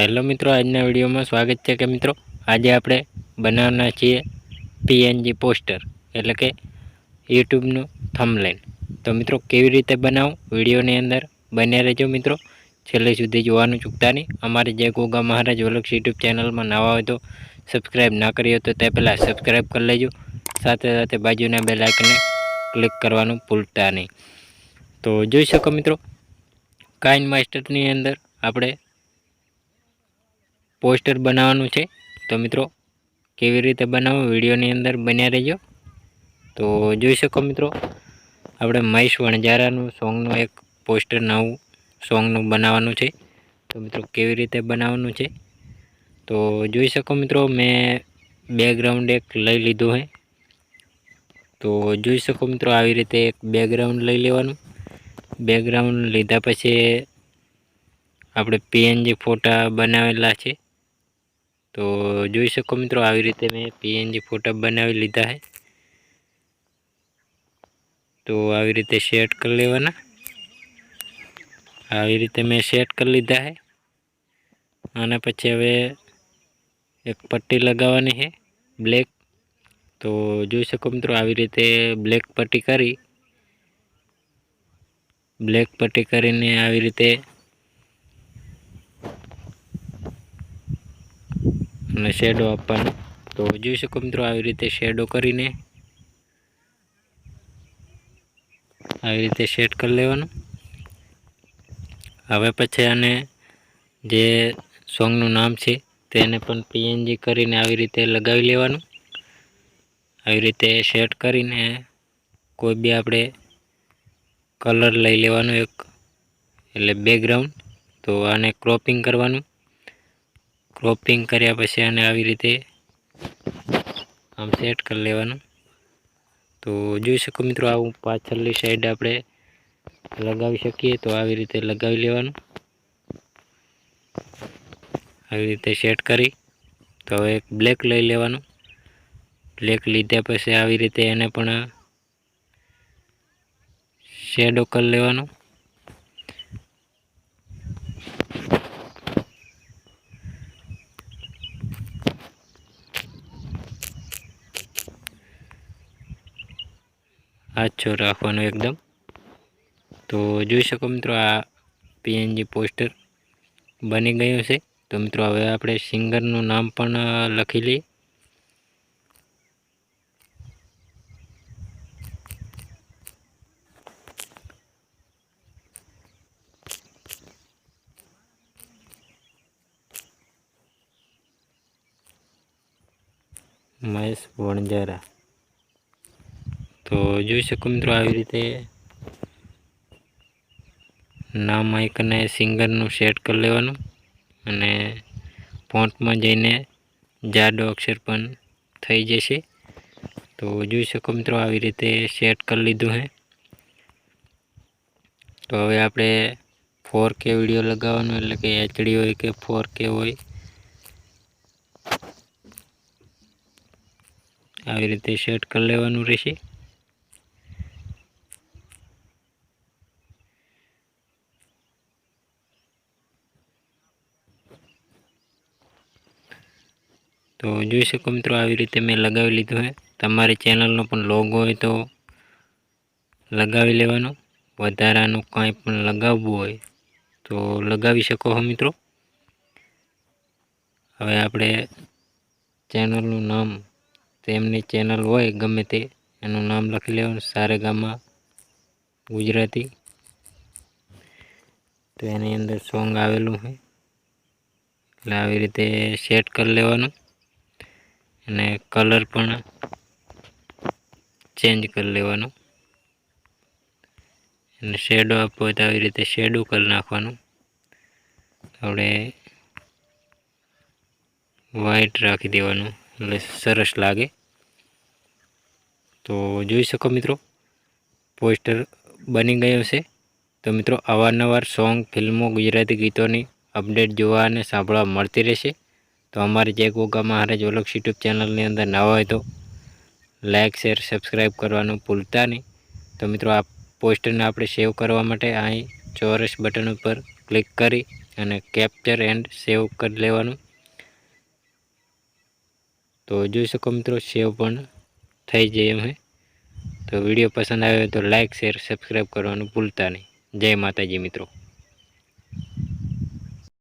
Hello મિત્રો, આજના વિડીયોમાં સ્વાગત છે કે મિત્રો, આજે આપણે બનાવવાના છીએ પીએનજી પોસ્ટર, એટલે કે યુટ્યુબનું થમલેન તો મિત્રો, કેવી રીતે બનાવું? વિડીયોની અંદર બન્યા રહેજો મિત્રો. છેલ્લે સુધી જોવાનું ચૂકતા નહીં. અમારે જય ગોગા મહારાજ વલક્ષ યુટ્યુબ ચેનલમાં નવા હોય તો સબસ્ક્રાઈબ ના કરી હોય તો તે પહેલાં સબસ્ક્રાઈબ કરી લેજો. સાથે સાથે બાજુના બે લાઇકને ક્લિક કરવાનું ભૂલતા નહીં. તો જોઈ શકો મિત્રો, કાઇન માસ્ટરની અંદર આપણે પોસ્ટર બનાવવાનું છે. તો મિત્રો, કેવી રીતે બનાવો વિડીયોની અંદર બન્યા રહેજો. તો જોઈ શકો મિત્રો, આપણે મહેશ વણજારાનું સોંગનું એક પોસ્ટર, નવું સોંગનું બનાવવાનું છે. તો મિત્રો, કેવી રીતે બનાવવાનું છે? તો જોઈ શકો મિત્રો, મેં બેકગ્રાઉન્ડ એક લઈ લીધું છે તો જોઈ શકો મિત્રો, આવી રીતે એક બેકગ્રાઉન્ડ લઈ લેવાનું. બેકગ્રાઉન્ડ લીધા પછી આપણે પીએનજી ફોટા બનાવેલા છે. તો જોઈ શકો મિત્રો આવી રીતે મેં પીએનજી ફોટા બનાવી લીધા છે તો આવી રીતે સેટ કરી લેવાના આવી રીતે મેં સેટ કરી લીધા છે અને પછી હવે એક પટ્ટી લગાવવાની છે બ્લેક તો જોઈ શકો મિત્રો આવી રીતે બ્લેક પટ્ટી કરી બ્લેક પટ્ટી કરીને આવી રીતે અને શેડો આપવાનો. તો જોઈ શકો મિત્રો આવી રીતે શેડો કરીને. આવી રીતે સેટ કરી લેવાનું. હવે પછી આને જે સોંગનું નામ છે તેને પણ પીએનજી કરીને આવી રીતે લગાવી લેવાનું. આવી રીતે સેટ કરીને કોઈ બી આપણે કલર લઈ લેવાનો એક. એટલે બેકગ્રાઉન્ડ તો આને ક્રોપિંગ કરવાનું. ક્રોપિંગ કર્યા પછી આને આવી રીતે આમ સેટ કરી લેવાનું. તો જોઈ શકો મિત્રો આવું પાછળની સાઈડ આપણે લગાવી શકીએ તો આવી રીતે લગાવી લેવાનું. આવી રીતે સેટ કરી. તો હવે બ્લેક લઈ લેવાનું. બ્લેક લીધા પછી આવી રીતે એને પણ શેડો કરી લેવાનું. આછો રાખવાનો એકદમ. તો જોઈ શકો મિત્રો આ પીએનજી પોસ્ટર બની ગયું છે. તો મિત્રો હવે આપણે સિંગરનું નામ પણ લખી લઈએ. મહેશ વણજારા તો જોઈ શકો મિત્રો આવી રીતે નામ આઈકને સિંગરનું સેટ કરી લેવાનું અને ફોન્ટમાં જઈને જાડો અક્ષર પણ થઈ જશે. તો જોઈ શકો મિત્રો આવી રીતે સેટ કરી લીધું હે. તો હવે આપણે ફોર કે વીડિયો લગાવવાનો એટલે કે એચડી હોય કે ફોર કે હોય. આવી રીતે સેટ કરી લેવાનું રહેશે. તો જોઈ શકો મિત્રો આવી રીતે મેં લગાવી લીધું છે તમારી ચેનલનો પણ લોગો હોય તો લગાવી લેવાનો. વધારાનું કાંઈ પણ લગાવવું હોય તો લગાવી શકો છો મિત્રો. હવે આપણે ચેનલનું નામ, તેમની ચેનલ હોય ગમે તે, એનું નામ લખી લેવાનું, સારેગામાં ગુજરાતી. તો એની અંદર સોંગ આવેલું હોય એટલે આવી રીતે સેટ કરી લેવાનું. અને કલર પણ ચેન્જ કરી લેવાનો. અને શેડો આપવો હોય તો આવી રીતે શેડો કરી નાખવાનું. આપણે વ્હાઈટ રાખી દેવાનું, એટલે સરસ લાગે. તો જોઈ શકો મિત્રો, પોસ્ટર બની ગયું છે. તો મિત્રો, અવારનવાર સોંગ ફિલ્મો, ગુજરાતી ગીતોની અપડેટ જોવા અને સાંભળવા મળતી રહેશે. તો અમારી ચેક ઓકા મહારાજ ઓલક્ષ યુટ્યુબ ચેનલની અંદર નવા હોય તો લાઇક શેર સબસ્ક્રાઈબ કરવાનું ભૂલતા નહીં. તો મિત્રો આ પોસ્ટરને આપણે સેવ કરવા માટે અહીં ચોરસ બટન ઉપર ક્લિક કરી અને કેપ્ચર એન્ડ સેવ કરી લેવાનું. તો જોઈ શકો મિત્રો સેવ પણ થઈ જાય અમે તો વીડિયો પસંદ આવ્યો તો લાઇક શેર સબસ્ક્રાઈબ કરવાનું ભૂલતા નહીં. જય માતાજી મિત્રો.